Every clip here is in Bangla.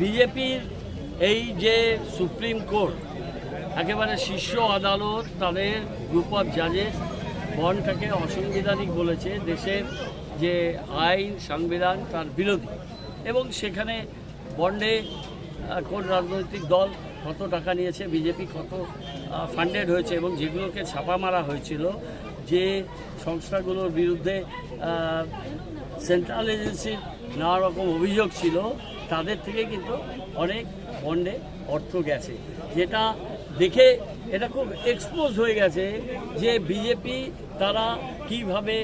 বিজেপির এই যে সুপ্রিম কোর্ট, একেবারে শীর্ষ আদালত তাদের গ্রুপ অফ জাজেস বনটাকে অসাংবিধানিক বলেছে, দেশের যে আইন, সংবিধান তার বিরোধী। এবং সেখানে বন্ডে কোন রাজনৈতিক দল কত টাকা নিয়েছে, বিজেপি কত ফান্ডেড হয়েছে এবং যেগুলোকে ছাপা মারা হয়েছিল, যে সংস্থাগুলোর বিরুদ্ধে সেন্ট্রাল এজেন্সির নানা রকম অভিযোগ ছিল, তাদের থেকে কিন্তু অনেক বন্ডে অর্থ গেছে। যেটা দেখে এটা খুব এক্সপোজ হয়ে গেছে যে বিজেপি তারা কীভাবে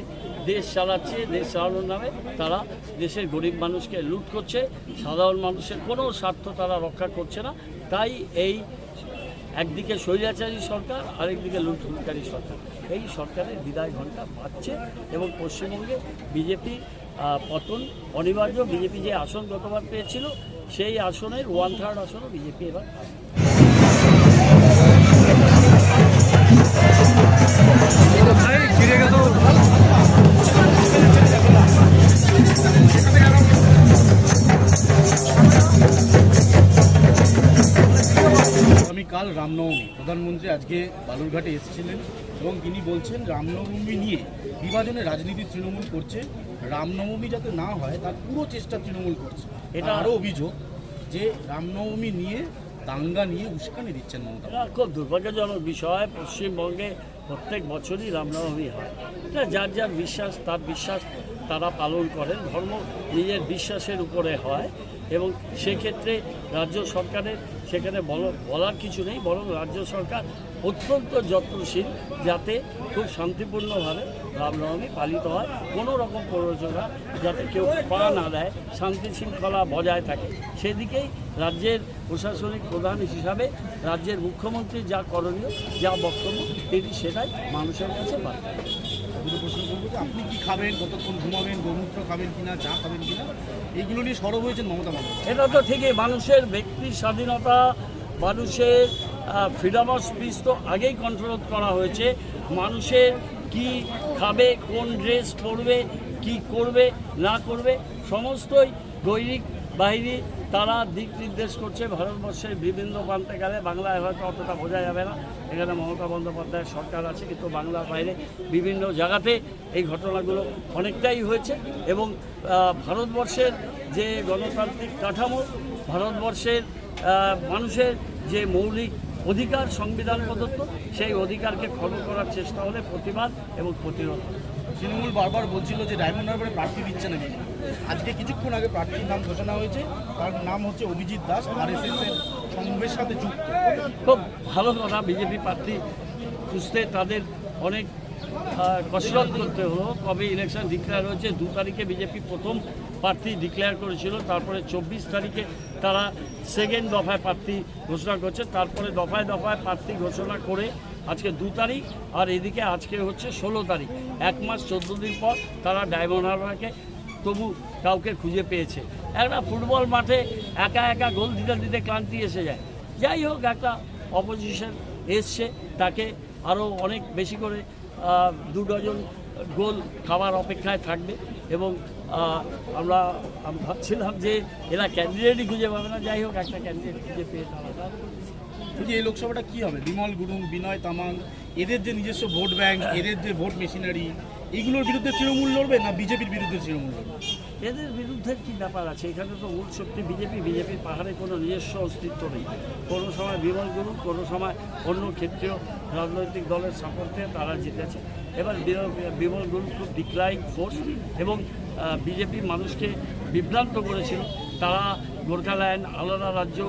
দেশ চালাচ্ছে, দেশ চালানোর নামে তারা দেশের গরিব মানুষকে লুট করছে, সাধারণ মানুষের কোনো স্বার্থ তারা রক্ষা করছে না। তাই এই একদিকে স্বৈরাচারী সরকার, আরেকদিকে লুটলুটকারী সরকার। এই সরকারের বিদায় ঘণ্টা বাজছে এবং পশ্চিমবঙ্গে বিজেপি পতন অনিবার্য বিজেপি যে আসন গতবার পেয়েছিল, সেই আসনের ওয়ান থার্ড আসনও বিজেপি এবার। আগামীকাল রামনবমী, প্রধানমন্ত্রী আজকে বালুরঘাটে এসেছিলেন এবং তিনি বলছেন রামনবমী নিয়ে বিভাজনের রাজনীতি তৃণমূল করছে রামনবমী যাতে না হয় তার পুরো চেষ্টা তৃণমূল করছে। এটা আরও অভিযোগ যে রামনবমী নিয়ে দাঙ্গা নিয়ে উস্কানি দিচ্ছেন মমতা খুব দুর্ভাগ্যজনক বিষয়। পশ্চিমবঙ্গে প্রত্যেক বছরই রামনবমী হয়। এটা যার যার বিশ্বাস তার বিশ্বাস তারা পালন করেন। ধর্ম নিজের বিশ্বাসের উপরে হয় এবং সেক্ষেত্রে রাজ্য সরকারের সেখানে বল- বলার কিছু নেই বরং রাজ্য সরকার অত্যন্ত যত্নশীল যাতে খুব শান্তিপূর্ণভাবে রামনবমী পালিত হয়। কোনো রকম প্ররোচনা যাতে কেউ পা না দেয় শান্তি শৃঙ্খলা বজায় থাকে। সেদিকেই রাজ্যের প্রশাসনিক প্রধান হিসাবে রাজ্যের মুখ্যমন্ত্রী যা করণীয় যা বক্তব্য তিনি সেটাই মানুষের কাছে বার্তা দেন। দুটো প্রশ্ন করব যে আপনি কি খাবেন কতক্ষণ ঘুমাবেন গোমূত্র খাবেন কিনা চা খাবেন কিনা? এইগুলো নিয়ে সরব হয়েছেন মমতা বন্দ্যোপাধ্যায়। এটা তো ঠিকই মানুষের ব্যক্তি স্বাধীনতা মানুষের ফ্রিডম অফ স্পিচ তো আগেই কন্ট্রোল করা হয়েছে। মানুষের কি খাবে, কোন ড্রেস পরবে, কি করবে, না করবে, সমস্তই দৈনিক বাহিনী তারা দিক নির্দেশ করছে। ভারতবর্ষের বিভিন্ন প্রান্তে গেলে বাংলায় হয়তো অতটা বোঝা যাবে না। এখানে মমতা বন্দ্যোপাধ্যায়ের সরকার আছে, কিন্তু বাংলার বাইরে বিভিন্ন জায়গাতে এই ঘটনাগুলো অনেকটাই হয়েছে এবং ভারতবর্ষের যে গণতান্ত্রিক কাঠামো, ভারতবর্ষের মানুষের যে মৌলিক অধিকার সংবিধান প্রদত্ত সেই অধিকারকে খর্ব করার চেষ্টা হলে প্রতিবাদ এবং প্রতিরোধ তৃণমূল বারবার বলছিল যে ডায়মন্ড হারবারে প্রার্থী দিচ্ছে না বিজেপি আজকে কিছুক্ষণ আগে প্রার্থীর নাম ঘোষণা হয়েছে তার নাম হচ্ছে Abhijit Das R S S এর সাথে যুক্ত। খুব ভালো কথা বিজেপি প্রার্থী খুঁজতে তাদের অনেক কসরত করতে হলো। কবে ইলেকশন ডিক্লেয়ার হয়েছে দু তারিখে বিজেপি প্রথম প্রার্থী ডিক্লেয়ার করেছিল তারপরে চব্বিশ তারিখে তারা সেকেন্ড দফায় প্রার্থী ঘোষণা করছে। তারপরে দফায় দফায় প্রার্থী ঘোষণা করে আজকে দু তারিখ, আর এদিকে আজকে হচ্ছে ষোলো তারিখ। এক মাস চোদ্দ দিন পর তারা ডায়মন্ড তবু কাউকে খুঁজে পেয়েছে। একটা ফুটবল মাঠে একা একা গোল দিতে দিতে ক্লান্তি এসে যায়। যাই হোক, একটা অপোজিশন এসছে, তাকে আরও অনেক বেশি করে দু ডজন গোল খাওয়ার অপেক্ষায় থাকবে। এবং আমরা ভাবছিলাম যে এরা ক্যান্ডিডেটই খুঁজে পাবে না যাই হোক, একটা ক্যান্ডিডেট খুঁজে পেয়ে তারা। বলছি এই লোকসভাটা কি হবে? বিমল গুরুং, বিনয় তামাং, এদের যে নিজস্ব ভোট ব্যাংক, এদের যে ভোট মেশিনারি, এগুলোর বিরুদ্ধে তৃণমূল লড়বে না বিজেপির বিরুদ্ধে তৃণমূল লড়বে? এদের বিরুদ্ধে কি ব্যাপার আছে? এখানে তো মূল শক্তি বিজেপি বিজেপির পাহাড়ে কোনো নিজস্ব অস্তিত্ব নেই। কোনো সময় বিমল গুরু কোনো সময় অন্য ক্ষেত্রেও রাজনৈতিক দলের সাপোর্টে তারা জিতেছে। এবার বিমল গুরু খুব ডিক্লাইন ফোর্স এবং বিজেপি মানুষকে বিভ্রান্ত করেছিল। তারা গোর্খাল্যান্ড, আলাদা রাজ্য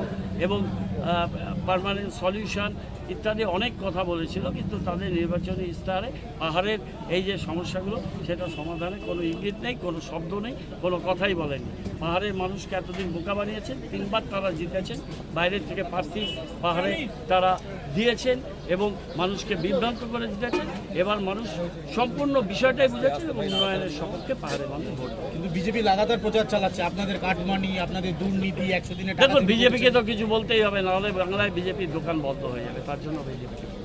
এবং পারমানেন্ট সলিউশন ইত্যাদি অনেক কথা বলেছিল, কিন্তু তাদের নির্বাচনী ইস্তাহারে পাহাড়ের এই যে সমস্যাগুলো, সেটা সমাধানে কোনো ইঙ্গিত নেই, কোনো শব্দ নেই, কোনো কথাই বলেনি পাহাড়ের মানুষকে এতদিন বোকা বানিয়েছেন, তিনবার তারা জিতেছেন, বাইরের থেকে প্রার্থী পাহাড়ে তারা দিয়েছেন এবং মানুষকে বিভ্রান্ত করে জিতেছেন এবার মানুষ সম্পূর্ণ বিষয়টাই বুঝেছেন এবং উন্নয়নের সপক্ষে পাহাড়ে মানুষ ভোট কিন্তু বিজেপি লাগাতার প্রচার চালাচ্ছে। আপনাদের কাটমানি আপনাদের দুর্নীতি একশো দিনে দেখুন বিজেপিকে তো কিছু বলতেই হবে নাহলে বাংলায় বিজেপির দোকান বন্ধ হয়ে যাবে তার জন্য বিজেপি